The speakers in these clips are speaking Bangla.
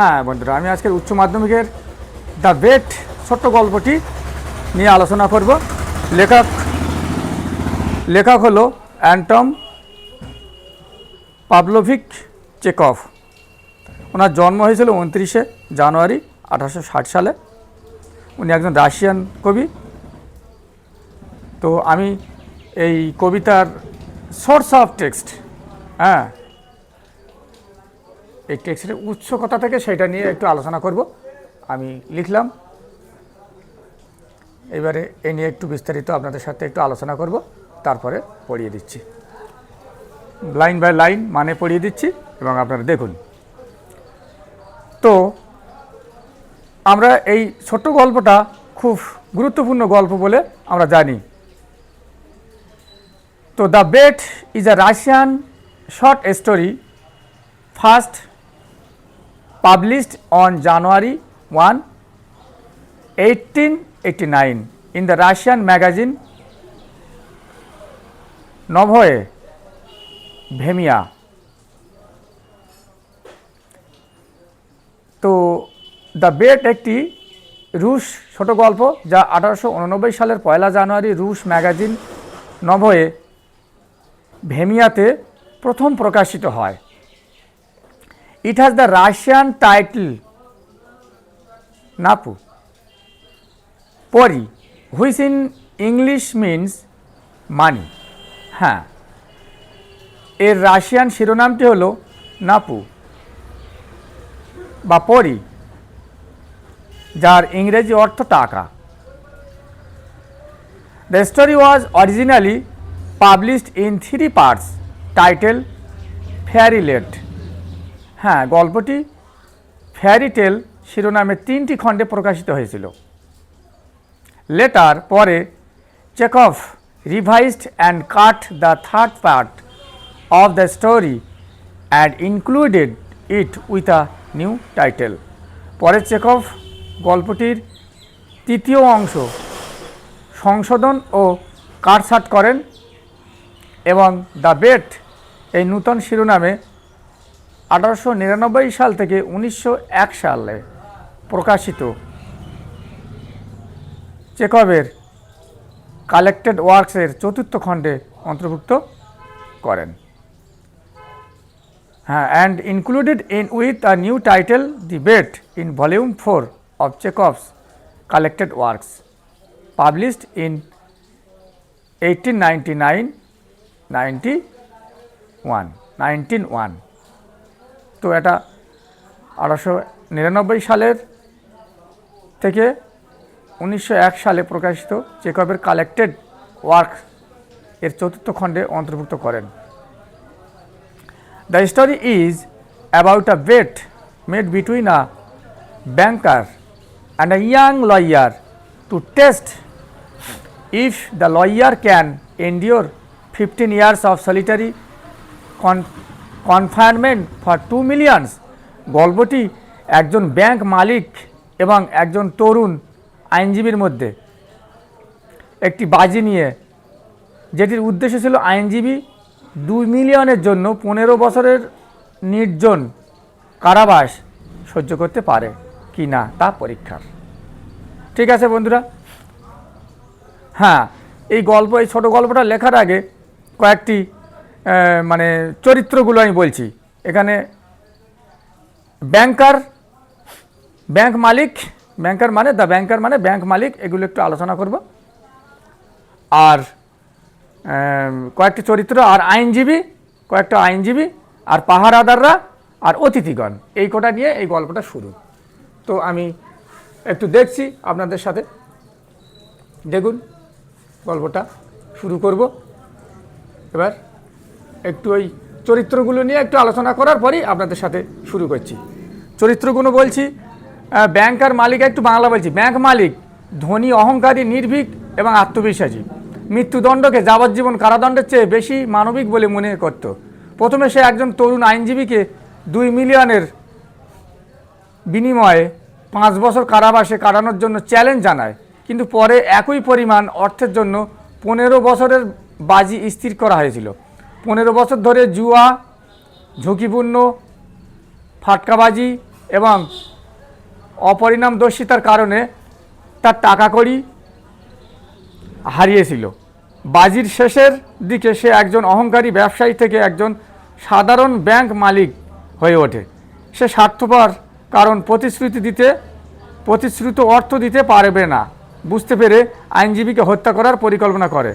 হ্যাঁ বন্ধুরা, আমি আজকের উচ্চ মাধ্যমিকের দ্য বেট ছোট্ট গল্পটি নিয়ে আলোচনা করব। লেখক লেখক হলো অ্যান্টম পাবলোভিক চেকভ। ওনার জন্ম হয়েছিল উনত্রিশে জানুয়ারি আঠারোশো ষাট সালে। উনি একজন রাশিয়ান কবি। তো আমি এই কবিতার সোর্স অফ টেক্সট হ্যাঁ এই টেক্সটের উৎস কথা থেকে সেটা নিয়ে একটু আলোচনা করব। আমি লিখলাম। এবারে এ নিয়ে একটু বিস্তারিত আপনাদের সাথে একটু আলোচনা করব। তারপরে পড়িয়ে দিচ্ছি। লাইন বাই লাইন মানে পড়িয়ে দিচ্ছি এবং আপনারা দেখুন। তো, আমরা এই ছোট্ট গল্পটা খুব গুরুত্বপূর্ণ গল্প বলে আমরা জানি। তো the bet is a Russian short story, first published on January 1, 1889 in the Russian magazine Novoye Vemia. তো দ্য বেট একটি রুশ ছোট গল্প যা আঠারোশো উননব্বই সালের পয়লা জানুয়ারি রুশ ম্যাগাজিন নভয়ে ভেমিয়াতে প্রথম প্রকাশিত হয় it has the Russian title. Napu. Pori, which in English means money. হ্যাঁ এর রাশিয়ান শিরোনামটি হলো নাপু বা পরি যার ইংরেজি অর্থ টাকা। The story was originally published in three parts title fairy late হ্যাঁ গল্পটি ফ্যারি টেল শিরোনামে তিনটি খণ্ডে প্রকাশিত হয়েছিল। লেটার পরে Chekhov revised and cut the third part of the story and included it with a new title পরে চেকফ গল্পটির তৃতীয় অংশ সংশোধন ও কাটছাট করেন এবং দ্য বেট, এই নূতন শিরোনামে আঠারোশো নিরানব্বই সাল থেকে উনিশশো এক সালে প্রকাশিত চেকবের কালেক্টেড ওয়ার্কসের চতুর্থ খণ্ডে অন্তর্ভুক্ত করেন। হ্যাঁ and included in with a new title the bet in volume four of Chekhov's collected works published in eighteen ninety nine ninety one nineteen one তো এটা আঠারোশো নিরানব্বই সালের থেকে উনিশশো এক সালে প্রকাশিত চেকবের কালেক্টেড ওয়ার্ক এর চতুর্থ খণ্ডে অন্তর্ভুক্ত করেন। The story is about a bet made between a banker and a young lawyer to test if the lawyer can endure 15 years of solitary con- confinement for 2 millions গল্পটি একজন ব্যাংক মালিক এবং একজন তরুণ আইনজীবীর মধ্যে একটি বাজি নিয়ে, যেটির উদ্দেশ্য ছিল আইনজীবী দুই মিলিয়নের জন্য পনেরো বছরের নির্জন কারাবাস সহ্য করতে পারে কি না তা পরীক্ষার। ঠিক আছে বন্ধুরা? হ্যাঁ এই গল্প, এই ছোটো গল্পটা লেখার আগে কয়েকটি মানে চরিত্রগুলো আমি বলছি। এখানে ব্যাংকার ব্যাংক মালিক ব্যাংকার মানে দ্য ব্যাংকার মানে ব্যাংক মালিক, এগুলো একটু আলোচনা করব। আর কয়েকটি চরিত্র, আর আইনজীবী, কয়েকটা আইনজীবী, আর পাহারাদাররা, আর অতিথিগণ। এই কোটা নিয়ে এই গল্পটা শুরু। তো আমি একটু দেখছি আপনাদের সাথে। দেখুন, গল্পটা শুরু করব। এবার একটু ওই চরিত্রগুলো নিয়ে একটু আলোচনা করার পরই আপনাদের সাথে শুরু করছি। চরিত্রগুলো বলছি আহ, ব্যাংকার মালিক একটু বাংলা বলছি। ব্যাংক মালিক ধনী অহংকারী নির্ভীক এবং আত্মবিশ্বাসী। মৃত্যুদণ্ডকে যাবজ্জীবন কারাদণ্ডের চেয়ে বেশি মানবিক বলে মনে করত। প্রথমে সে একজন তরুণ আইনজীবীকে দুই মিলিয়নের বিনিময়ে পাঁচ বছর কারাবাসে কাটানোর জন্য চ্যালেঞ্জ জানায়। কিন্তু পরে একই পরিমাণ অর্থের জন্য পনেরো বছরের বাজি স্থির করা হয়েছিল। পনেরো বছর ধরে জুয়া, ঝুঁকিপূর্ণ, ফাটকাবাজি এবং অপরিণামদর্শিতার কারণে তার টাকা কড়ি হারিয়েছিল। বাজির শেষের দিকে সে একজন অহংকারী ব্যবসায়ী থেকে একজন সাধারণ ব্যাংক মালিক হয়ে ওঠে। সে স্বার্থপর, কারণ প্রতিশ্রুতি দিতে, প্রতিশ্রুত অর্থ দিতে পারবে না। বুঝতে পেরে আইনজীবীকে হত্যা করার পরিকল্পনা করে।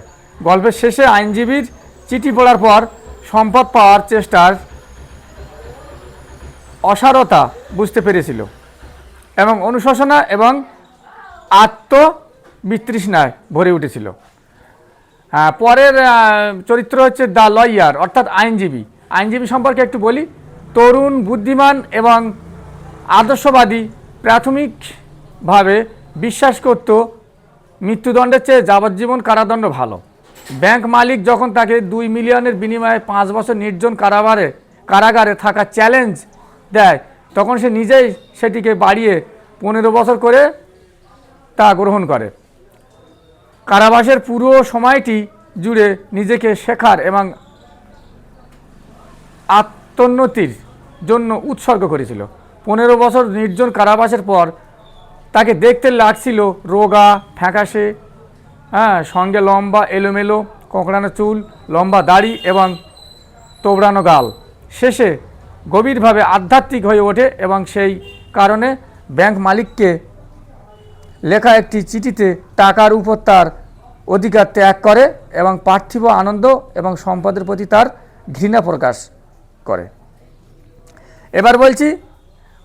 গল্পের শেষে আইনজীবীর চিঠি পড়ার পর সম্পদ পাওয়ার চেষ্টার অসারতা বুঝতে পেরেছিল এবং অনুশোচনা এবং আত্মবিতৃষ্ণায় ভরে উঠেছিল। আহ, পরের চরিত্র হচ্ছে দ্য লয়ার অর্থাৎ আইনজীবী। আইনজীবী সম্পর্কে একটু বলি। তরুণ বুদ্ধিমান এবং আদর্শবাদী প্রাথমিকভাবে বিশ্বাস করত মৃত্যুদণ্ডের চেয়ে যাবজ্জীবন কারাদণ্ড ভালো। ব্যাংক মালিক যখন তাকে দুই মিলিয়নের বিনিময়ে পাঁচ বছর নির্জন কারাগারে কারাগারে থাকা চ্যালেঞ্জ দেয়, তখন সে নিজেই সেটিকে বাড়িয়ে পনেরো বছর করে তা গ্রহণ করে। কারাবাসের পুরো সময়টি জুড়ে নিজেকে শেখার এবং আত্মোন্নতির জন্য উৎসর্গ করেছিল। পনেরো বছর নির্জন কারাবাসের পর তাকে দেখতে লাগছিল রোগা, ফ্যাকাশে হ্যাঁ সঙ্গে লম্বা এলোমেলো কোঁকড়ানো চুল, লম্বা দাড়ি এবং তোবড়ানো গাল। শেষে গভীরভাবে আধ্যাত্মিক হয়ে ওঠে এবং সেই কারণে ব্যাংক মালিককে লেখা একটি চিঠিতে টাকার উপর তার অধিকার ত্যাগ করে এবং পার্থিব আনন্দ এবং সম্পদের প্রতি তার ঘৃণা প্রকাশ করে। এবার বলছি,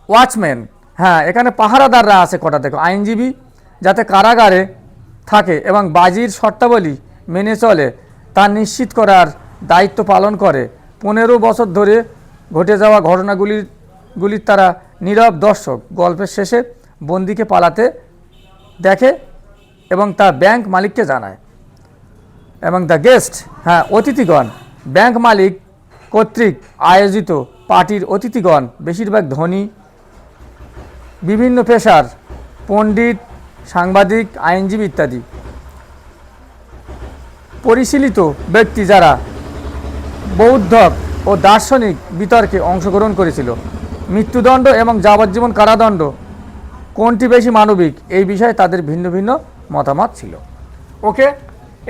ওয়াচম্যান। হ্যাঁ এখানে পাহারাদাররা আছে কটা দেখো। আইনজীবী, যাতে কারাগারে থাকে এবং বাজির শর্তাবলী মেনে চলে, তা নিশ্চিত করার দায়িত্ব পালন করে। পনেরো বছর ধরে ঘটে যাওয়া ঘটনাগুলির, গুলির তারা নীরব দর্শক। গল্পের শেষে বন্দিকে পালাতে দেখে এবং তা ব্যাংক মালিককে জানায়। এবং দ্য গেস্ট হ্যাঁ অতিথিগণ, ব্যাংক মালিক কর্তৃক আয়োজিত পার্টির অতিথিগণ, বেশিরভাগ ধনী, বিভিন্ন পেশার পণ্ডিত সাংবাদিক, আইনজীবী ইত্যাদি। পরিশীলিত ব্যক্তি যারা বৌদ্ধ ও দার্শনিক বিতর্কে অংশগ্রহণ করেছিল, মৃত্যুদণ্ড এবং যাবজ্জীবন কারাদণ্ড কোনটি বেশি মানবিক, এই বিষয়ে তাদের ভিন্ন ভিন্ন মতামত ছিল। ওকে,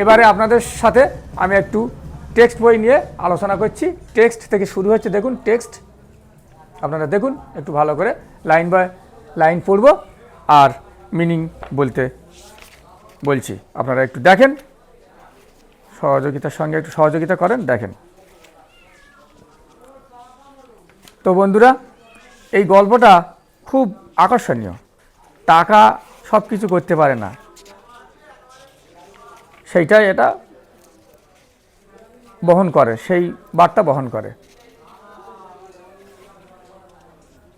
এবারে আপনাদের সাথে আমি একটু টেক্সট বই নিয়ে আলোচনা করছি। টেক্সট থেকে শুরু হচ্ছে, দেখুন টেক্সট। আপনারা দেখুন, একটু ভালো করে লাইন বাই লাইন পড়ব। আর মিনিং বলতে বলছি। আপনারা একটু দেখেন। সহযোগিতার সঙ্গে একটু সহযোগিতা করেন, দেখেন। তো বন্ধুরা, এই গল্পটা খুব আকর্ষণীয়। টাকা সব কিছু করতে পারে না। সেইটাই এটা বহন করে, সেই বার্তা বহন করে।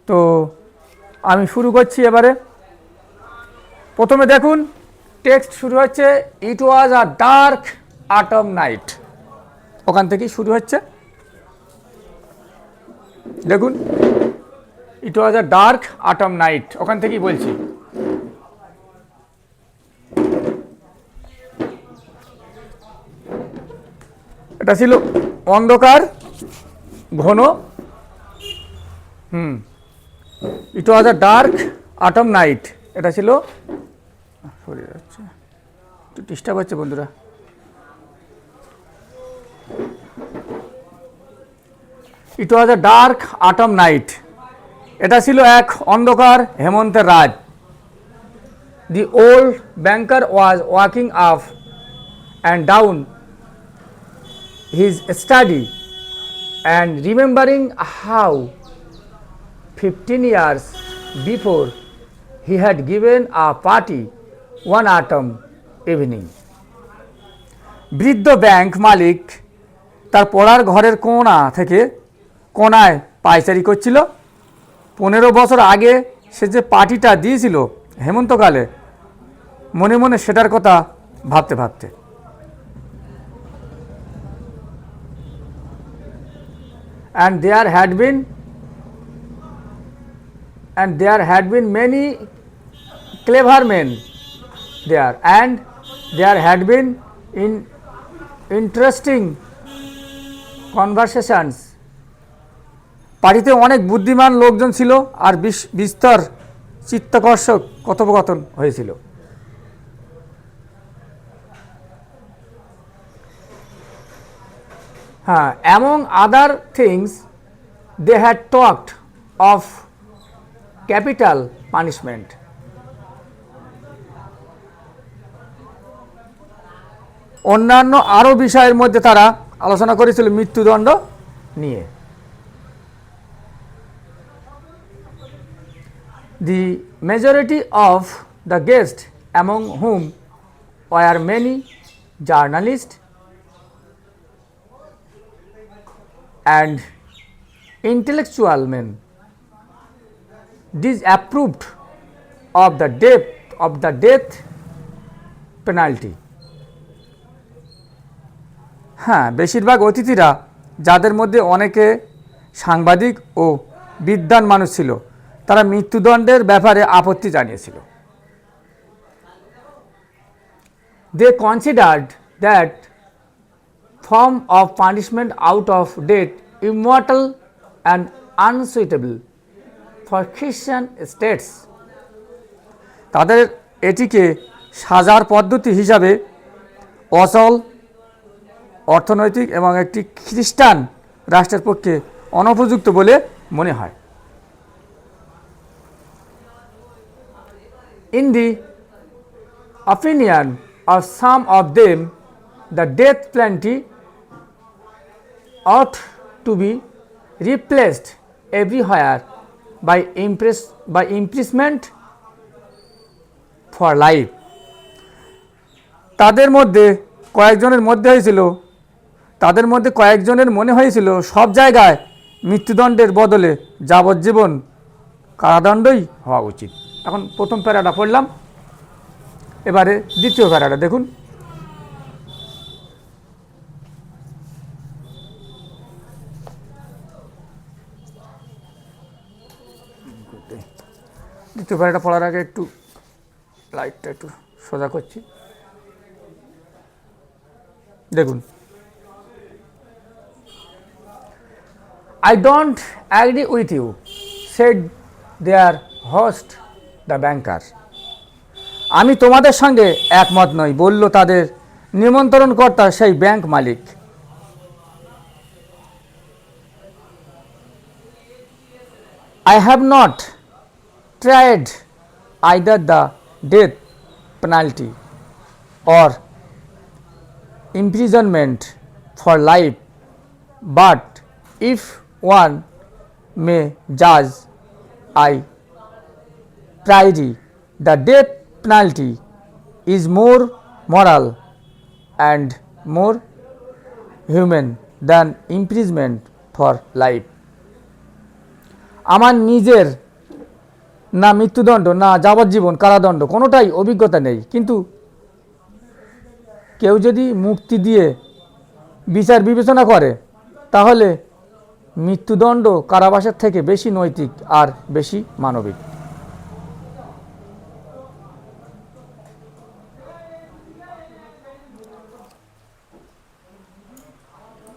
তো আমি শুরু করছি এবারে। প্রথমে দেখুন টেক্সট শুরু হচ্ছে it was a dark autumn night ওখান থেকেই শুরু হচ্ছে। দেখুন it was a dark autumn night ওখান থেকেই বলছি। এটা ছিল অন্ধকার, ঘন। হুম it was a dark autumn night এটা ছিল একটু ডিস্টার্ব হচ্ছে বন্ধুরা। It was a dark autumn night এটা ছিল এক অন্ধকার হেমন্তের রাত। The old banker was walking up and down his study and remembering how 15 years before he had given a party one autumn evening. বৃদ্ধ ব্যাংক মালিক তার পড়ার ঘরের কোণা থেকে কোনায় পায়চারি করছিল। পনেরো বছর আগে সে যে পার্টিটা দিয়েছিল হেমন্তকালে, মনে মনে সেটার কথা ভাবতে ভাবতে। And there had been, and there had been many clever men there. And there had been in, interesting conversations. পার্টিতে অনেক বুদ্ধিমান লোকজন ছিল আর বিস- বিস্তর চিত্তাকর্ষক কথোপকথন হয়েছিল। হ্যাঁ among other things they had talked of capital punishment অন্যান্য আরও বিষয়ের মধ্যে তারা আলোচনা করেছিল মৃত্যুদণ্ড নিয়ে। The majority of the guest among whom were many journalist and intellectual men disapproved of the death of the death penalty হ্যাঁ বেশিরভাগ অতিথিরা যাদের মধ্যে অনেকে সাংবাদিক ও বিদ্বান মানুষ ছিল, তারা মৃত্যুদণ্ডের ব্যাপারে আপত্তি জানিয়েছিল। They considered that form of punishment out of date immortal and unsuitable for Christian states তাদের এটিকে সাজার পদ্ধতি হিসাবে অচল অর্থনৈতিক এবং একটি খ্রিস্টান রাষ্ট্রের পক্ষে অনুপযুক্ত বলে মনে হয়। In the opinion of some of them the death প্ল্যানটি ought to be replaced everywhere by impress by impressment for life তাদের মধ্যে কয়েকজনের মধ্যে হয়েছিল তাদের মধ্যে কয়েকজনের মনে হয়েছিল সব জায়গায় মৃত্যুদণ্ডের বদলে যাবজ্জীবন কারাদণ্ডই হওয়া উচিত। এখন প্রথম প্যারাটা পড়লাম, এবারে দ্বিতীয় প্যারাটা দেখুন। দ্বিতীয় প্যারাটা পড়ার আগে একটু লাইটটা একটু সোজা করছি। দেখুন I don't agree with you, said their host, the banker. আমি তোমাদের সঙ্গে একমত নই বলল তাদের নিমন্ত্রণকর্তা সেই ব্যাংক মালিক I have not tried either the death penalty or imprisonment for life, but if one may judge, I priori the death penalty is more moral and more human than imprisonment for life. আমার নিজের না মৃত্যুদণ্ড না যাবজ্জীবন কারাদণ্ড কোনোটাই অভিজ্ঞতা নেই কিন্তু কেউ যদি মুক্তি দিয়ে বিচার বিবেচনা করে তাহলে মৃত্যুদণ্ড কারাবাসের থেকে বেশি নৈতিক আর বেশি মানবিক।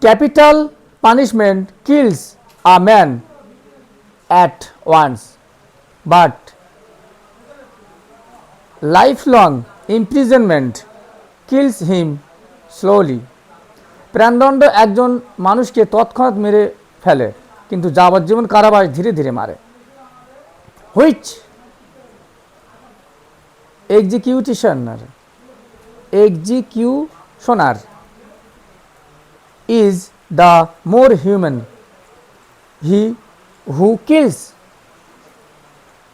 Capital punishment kills a man at once, but lifelong imprisonment kills him slowly. প্রাণদণ্ড একজন মানুষকে তৎক্ষণাৎ মেরে ফেলে কিন্তু যাবজ্জীবন কারাবাস ধীরে ধীরে মারে which executioner executioner is the more human. He who kills,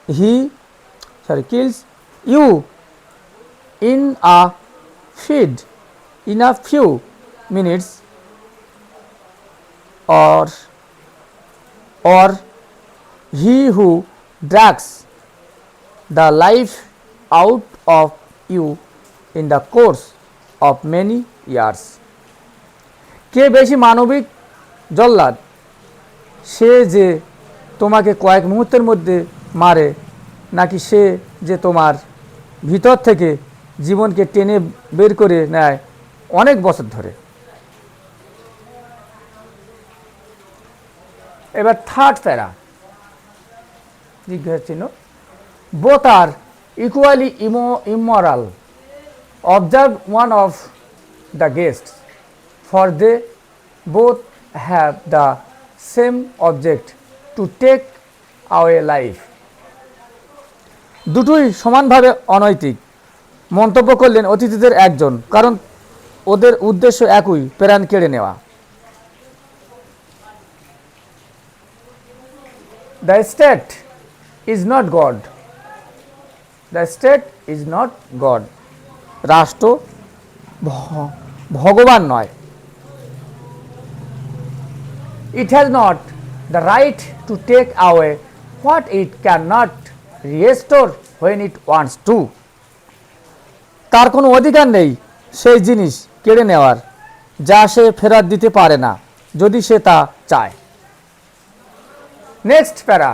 he sorry kills you in a feed in a few minutes or or he who drags the life out of you in the course of many years. কে বেশি মানবিক? জল্লাদ। সে যে তোমাকে কয়েক মুহূর্তের মধ্যে মারে, নাকি সে যে তোমার ভিতর থেকে জীবনকে টেনে বের করে নেয় অনেক বছর ধরে। এবার থার্ড প্যারা। জিজ্ঞাসা চিহ্ন? Both are equally imo immoral observe one of the guests, for they both have the same object to take away life দুটোই সমানভাবে অনৈতিক। মন্তব্য করলেন অতিথিদের একজন, কারণ ওদের উদ্দেশ্য একই, প্রাণ কেড়ে নেওয়া। The state is not God the state is not God রাষ্ট্র ভগবান নয় it has not the right to take away what it can not restore when it wants to তার কোনো অধিকার নেই সেই জিনিস কেড়ে নেওয়ার, যা সে ফেরত দিতে পারে না, যদি সে তা চায়। Next para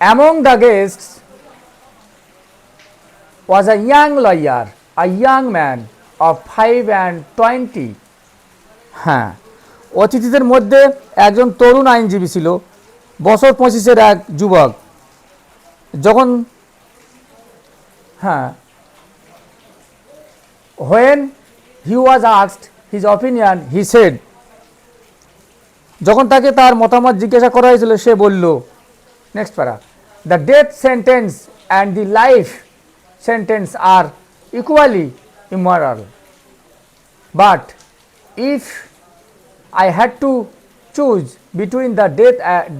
among the guests was a young lawyer, a young man of five and twenty. হ্যাঁ অতিথিদের মধ্যে একজন তরুণ আইনজীবী ছিল বছর পঁচিশের এক যুবক যখন হ্যাঁ when he was asked his opinion he said যখন তাকে তার মতামত জিজ্ঞাসা করা হয়েছিল, সে বলল next para the death sentence and the life sentence are equally immoral but if I had to choose between the death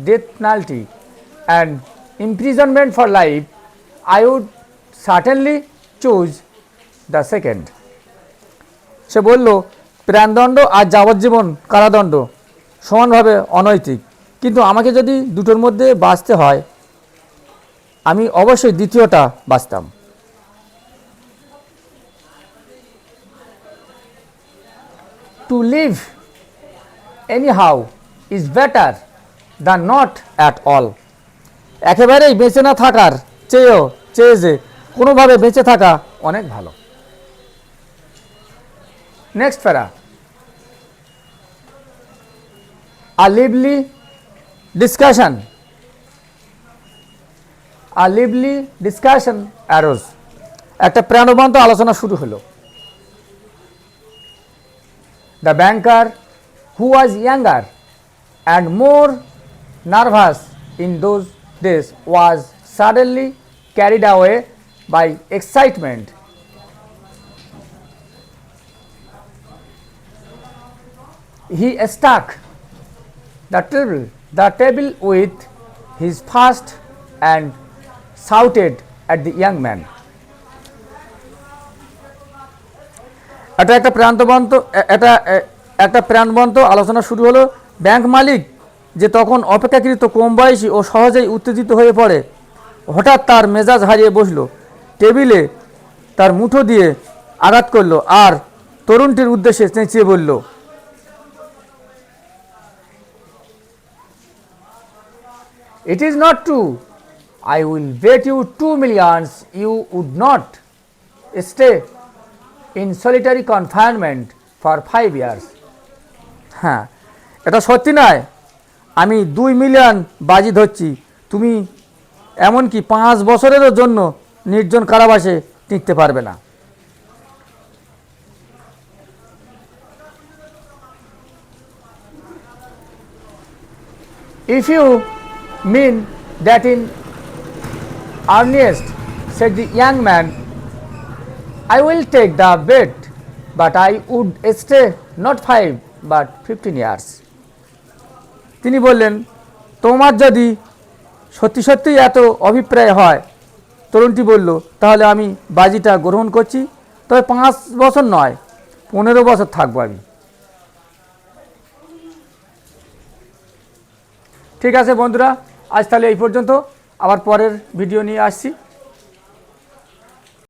death penalty and imprisonment for life I would certainly choose the second সে বলল, প্রাণদণ্ড আর যাবজ্জীবন কারাদণ্ড। সমানভাবে অনৈতিক। কিন্তু আমাকে যদি দুটোর মধ্যে বাঁচতে হয়, আমি অবশ্যই দ্বিতীয়টা বাঁচতাম। To live anyhow is better than not at all একেবারেই বেঁচে না থাকার চেয়েও, চেয়ে যে কোনোভাবে বেঁচে থাকা অনেক ভালো। নেক্সট প্যারা a lively discussion a lively discussion arose একটা প্রাণবন্ত আলোচনা শুরু হলো The banker, who was younger and more nervous in those days, was suddenly carried away by excitement. He struck the table, the table with his fist and shouted at the young man. এটা একটা প্রান্তবন্ত এ- এটা একটা প্রাণবন্ত আলোচনা শুরু হলো ব্যাংক মালিক যে তখন অপেক্ষাকৃত কম বয়সী ও সহজেই উত্তেজিত হয়ে পড়ে হঠাৎ তার মেজাজ হারিয়ে বসল টেবিলে তার মুঠো দিয়ে আঘাত করল আর তরুণটির উদ্দেশ্যে চেঁচিয়ে বলল It is not true. I will bet you two millions you would not stay in solitary confinement for five years. হ্যাঁ এটা সত্যি নয় আমি দুই মিলিয়ন বাজি ধরছি তুমি এমনকি পাঁচ বছরেরও জন্য নির্জন কারাবাসে টিকতে পারবে না If you mean that in earnest, said the young man, I will take the bet, but I would stay not five but fifteen years. তিনি বললেন তোমার যদি সত্যি সত্যিই এত অভিপ্রায় হয় তরুণটি বলল তাহলে আমি বাজিটা গ্রহণ করছি তবে পাঁচ বছর নয় পনেরো বছর থাকব আমি ঠিক আছে বন্ধুরা আজ তাহলে এই পর্যন্ত। আবার পরের ভিডিও নিয়ে আসছি।